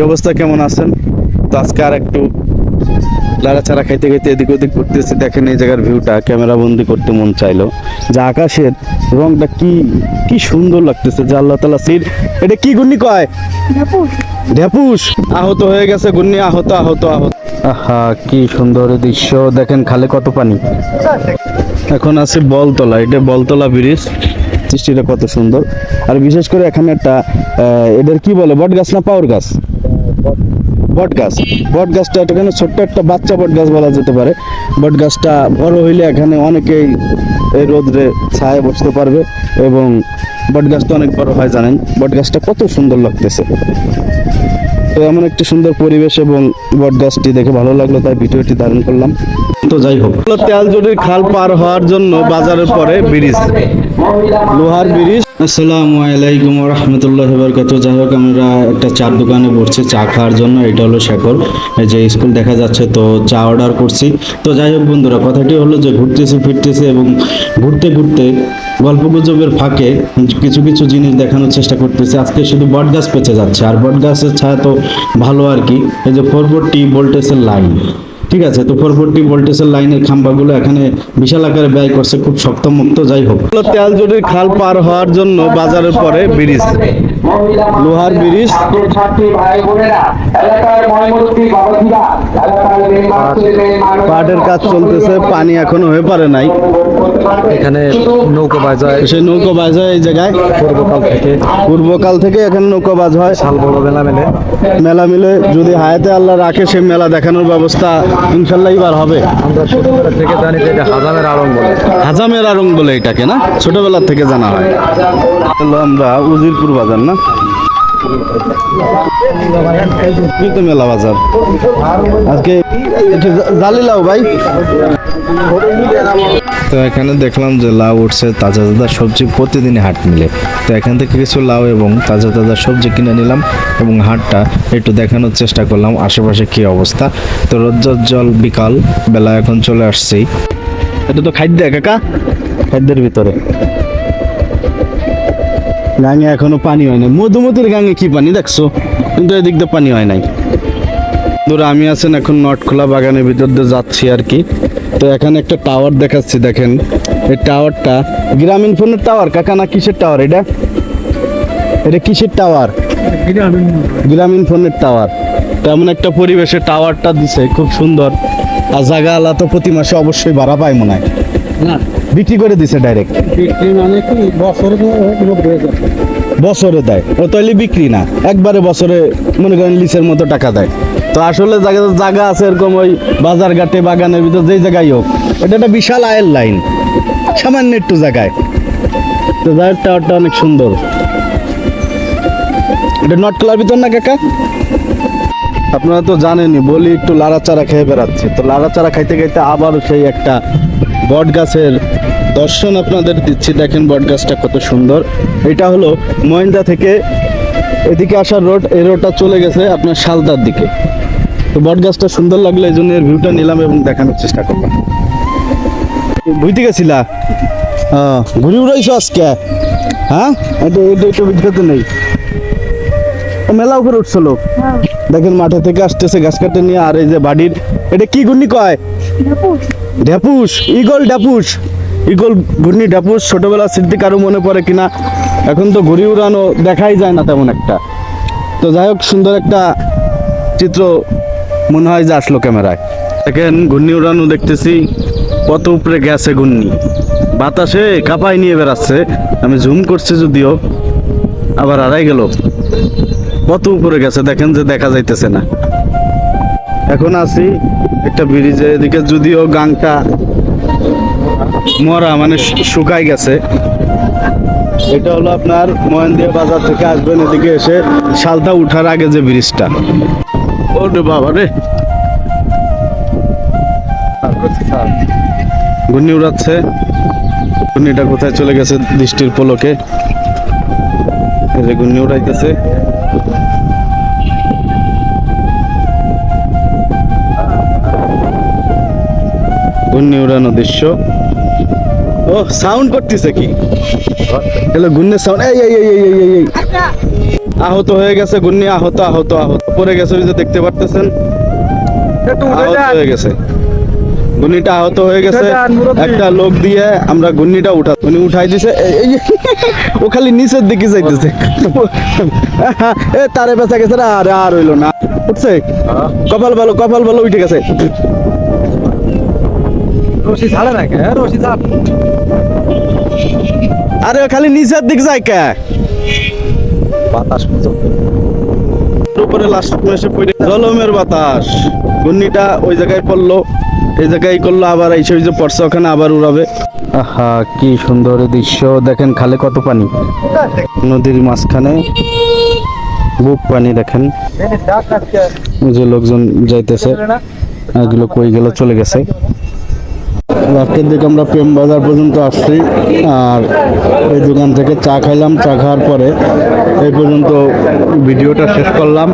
কি অবস্থা? কেমন আছেন? তো আজকে আর একটু লাড়াচাড়া খাইতে খাইতে এদিক ওদিক ঘুরতেছি। দেখেন এই জায়গার ভিউটা ক্যামেরা বন্দি করতে মন চাইলো। যে আকাশের রংটা কি কি সুন্দর লাগতেছে। যে আল্লাহ তালা সির এটা কি গুন্নি কয়? ঢেপুস। আহত হয়ে গেছে গুন্নি আহত আহত আহত। আহা কি সুন্দর দৃশ্য। দেখেন খালে কত পানি। এখন আছে বলতলা। এটা বলতলা ব্রিজ। সৃষ্টিটা কত সুন্দর। আর বিশেষ করে এখানে একটা আহ, এদের কি বলে? বট গাছ না পাওয়ার গাছ? বট গাছ বট গাছটা এখানে ছোট্ট একটা বাচ্চা বট গাছ বলা যেতে পারে? বট গাছটা বড় হইলে এখানে অনেকেই এই রোদ্রে ছায় বসতে পারবে এবং বট গাছটা অনেক বড় হয় জানেন। বট গাছটা কত সুন্দর লাগতেছে। তো এমন একটি সুন্দর পরিবেশ এবং বট গাছটি দেখে ভালো লাগল, তাই ভিডিওটি ধারণ করলাম। তো যাই হোক, তেল তেলজুড়ির খাল পার হওয়ার জন্য বাজারের পরে ব্রিজ। লোহার ব্রিজ। আসসালামু আলাইকুম রহমতুল্লাহ বরকাত। যাই হোক, আমরা একটা চার দোকানে বসছি চা খাওয়ার জন্য, এটা হলো শেখর যে স্কুল দেখা যাচ্ছে, তো চা অর্ডার করছি। তো যাই হোক বন্ধুরা, কথাটি হলো যে ঘুরতেছি, ফিরতেছি এবং ঘুরতে ঘুরতে গল্প গুজবের ফাঁকে কিছু কিছু জিনিস দেখানোর চেষ্টা করতেছি। আজকে শুধু বট গাছ পেঁচে যাচ্ছে, আর বট গাছের ছায়া তো ভালো আর কি। এই যে ফোর ফোর টি ভোল্টেজের লাইন ঠিক আছে, তো ফোর ফোরটি ভোল্টেজের লাইনের খাম্বাগুলো এখানে বিশাল আকারে ব্যয় করছে, খুব শক্ত মুক্ত যাই হোক। তেলজুড়ির খাল পার হওয়ার জন্য বাজারের পরে ব্রিজ। লোহার ব্রিজ। পাটের কাজ চলতেছে পানি এখনও হয়ে পারে নাই। এখানে নৌকো বাজ হয়। সেই নৌকো বাজ হয় এই জায়গায়। পূর্বকাল থেকে। পূর্বকাল থেকে এখানে নৌকো বাজ হয়। শাল বড় মেলা মেলে। মেলা মিলে যদি হায়াতে আল্লাহ রাখে সেই মেলা দেখানোর ব্যবস্থা ইনশাল্লাহ এবার হবে। আমরা ছোটবেলা থেকে জানি যে এটা হাজামের আড়ং বলে। হাজামের আরং বলে এটাকে না? ছোটবেলা থেকে জানা হয়। আমরা উজিরপুর বাজার না? মেলা বাজার। আজকে জালি লাউ ভাই। তো এখানে দেখলাম যে লাউ উঠছে, তাজা তাজা সবজি প্রতিদিন হাট মিলে। তো এখান থেকে কিছু লাউ এবং তাজা তাজা সবজি কিনে নিলাম এবং হাটটা একটু দেখানোর চেষ্টা করলাম, আশেপাশে কি অবস্থা। তো রোজ্জল বিকাল, বেলা এখন চলে আসছি। এটা তো খাদ্য, কাকা? খাদ্যের ভিতরে। গাঙে এখনও পানি হয় নাই। মধুমতির গাঙে কি পানি দেখছ? কিন্তু এদিক দিয়ে পানি হয় নাই। ধরো আমি আছেন এখন নটখোলা বাগানের ভিতর দিয়ে যাচ্ছি আর কি। তো এখানে একটা টাওয়ার দেখাচ্ছি, দেখেন। এই টাওয়ারটা গ্রামীণ ফোনের টাওয়ার কাকা না কিসের টাওয়ার এটা? এটা কিসের টাওয়ার গ্রামীণ ফোনের টাওয়ার তেমন একটা পরিবেশে টাওয়ারটা দিছে, খুব সুন্দর। আর জায়গা আলা তো প্রতি মাসে অবশ্যই ভাড়া পায় মনে হয়। বিক্রি করে দিছে ডাইরেক্ট মানে বছরে দেয়। ও তাহলে বিক্রি না। একবারে বছরে মনে করেন লিসের মতো টাকা দেয়। তো আসলে জায়গা জায়গা আছে এরকম ওই বাজার ঘাটে বাগানের ভিতর যেই জায়গায় হোক। এটা একটা বিশাল আয়ের লাইন। সামান্য একটু জায়গায়। তো জায়গার টাওয়ারটা অনেক সুন্দর। এটা নটকলার ভিতর না কাকা? আপনারা তো জানেনই বলি একটু লাড়াচাড়া খেয়ে বেড়াচ্ছে। তো লাড়াচাড়া খাইতে খাইতে আবার সেই একটা বট গাছের দর্শন আপনাদের দিচ্ছি। দেখেন বট গাছটা কত সুন্দর। এটা হলো মহেন্দ্রা থেকে এদিকে আসার রোড এই রোডটা চলে গেছে আপনার শালদার দিকে। তো বট গাছটা সুন্দর লাগল এই জন্য এর ভিউটা নিলাম এবং দেখানোর চেষ্টা করলাম। বুঝতে গেছিলা? হ্যাঁ ঘুরে উড়াইছো আজকে? হ্যাঁ? এটা এটা একটু নেই। মেলা উপরে উঠছিল। দেখেন মাঠে থেকে আসতেছে গাছ কাটে নিয়ে আর এই যে বাড়ির এটা কি ঘূর্ণি কয়? ঢেপুস ইগল ঢেপুস ইগল ঘূর্ণি ঢেপুস ছোটবেলা স্মৃতি কারও মনে পড়ে কিনা? এখন তো ঘুরি উড়ানো দেখাই যায় না তেমন একটা। তো যাই হোক, সুন্দর একটা চিত্র মনে হয় যে আসলো ক্যামেরায়। দেখেন, ঘূর্ণি উড়ানো দেখতেছি কত উপরে গেছে ঘূর্ণি। বাতাসে কাপাই নিয়ে বেড়াচ্ছে। আমি জুম করছি যদিও, আবার আড়াই গেল। কত উপরে গেছে, দেখেন যে দেখা যাইতেছে না। এখন আছি একটা ব্রিজে এদিকে যদিও গাংটা মরা মানে শুকাই গেছে। এটা হলো আপনার মহেন্দিয়া বাজার থেকে আসবেন, এদিকে এসে শালতা উঠার আগে যে ব্রিজটা। ও রে বাবা রে। ঘূর্ণি উড়াচ্ছে। ঘূর্ণিটা কোথায় চলে গেছে দৃষ্টির পলকে? ঘূর্ণি উড়াইতেছে। ঘূর্ণি উড়ানো দৃশ্য ও সাউন্ড করতেছে কি? হ্যালো সাউন্ড এই এই এই এই এই আহত হয়ে গেছে গুন্নি আহত আহত আহত। পড়ে গেছে ওই যে দেখতে পারতেছেন? আহত হয়ে গেছে। গুন্নিটা আহত হয়ে গেছে। একটা লোক দিয়ে আমরা গুন্নিটা উঠা উনি উঠাই দিছে। ও খালি নিচের দিকে যাইতেছে। এ তারে বেঁচা গেছে। আর আর হইল না। উঠছে? কপাল ভালো কপাল ভালো উঠে গেছে। রশি ছাড়ে নাকি হ্যাঁ রশি ছাড়। আরে খালি নিচের দিক যায় কে? বাতাস উপরে লাস্ট এসে পড়ে জলমের বাতাস। ঘূর্ণিটা ওই জায়গায় পড়ল। এই জায়গায় করল আবার এসে ওই যে পড়ছে ওখানে আবার উড়াবে। আহা কি সুন্দর দৃশ্য। দেখেন খালে কত পানি। নদীর মাঝখানে বুক পানি দেখেন। যে লোকজন যাইতেছে। এগুলো কই গেল? চলে গেছে। রাতের দিকে আমরা প্রেম বাজার পর্যন্ত আসছি। আর এই দোকান থেকে চা খাইলাম, চা খাওয়ার পরে এই পর্যন্ত ভিডিওটা শেষ করলাম।